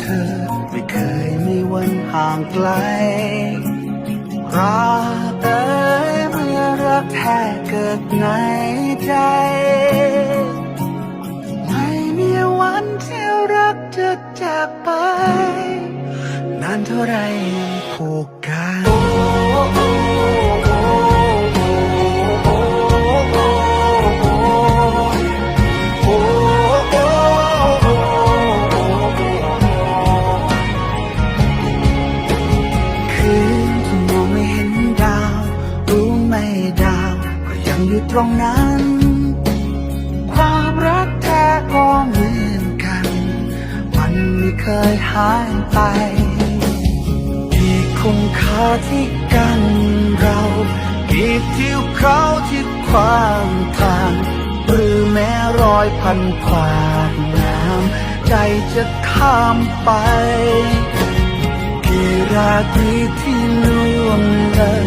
เธอ ไม่เคยมีวันห่างไกลรักเอ่ยเมื่อรักแท้เกิดในใจ ไม่มีวันที่รักจะจากไป นานเท่าไรผูกกัน ตรงนั้น ความรักแท้ก็เหมือนกัน มันไม่เคยหายไปกี่คงคาที่กันเรากี่ทิวเขาที่ขวางทาง หรือแม้รอยพันขวากน้ำใจจะข้ามไปกี่ราตรีที่ล่วงเลย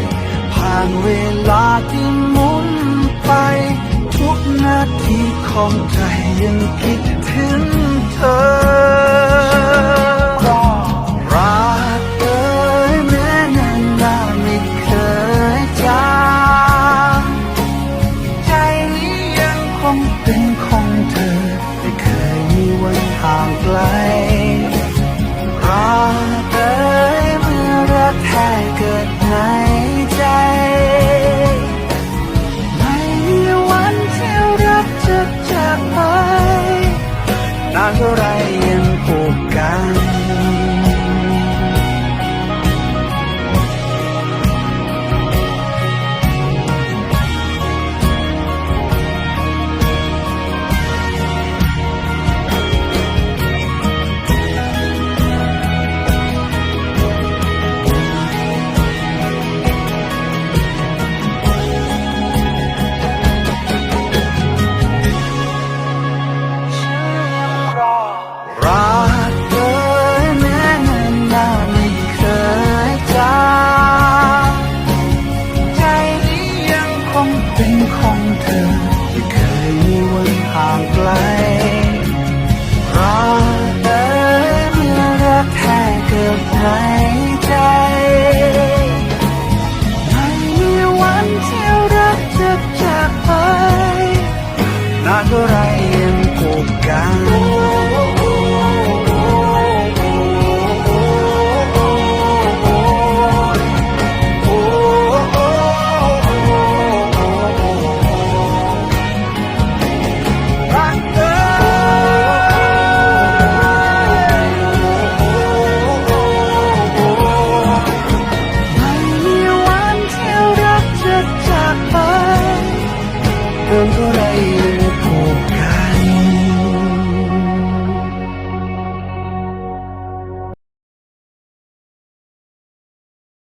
ผ่านเวลาที่ ของใจยังคิดถึงเธอรักเอ่ยแม้นานนาไม่เคยจางใจนี้ยังคงเป็นของเธอไม่เคยมีวันห่างไกลรักเอ่ยเมื่อรักแท้เกิดในานเท่าไรยังผูกกัน รักเอ่ยเมื่อรักแท้เกิดในใจ ไม่มีวันที่รักจะจากไปนานเท่าไร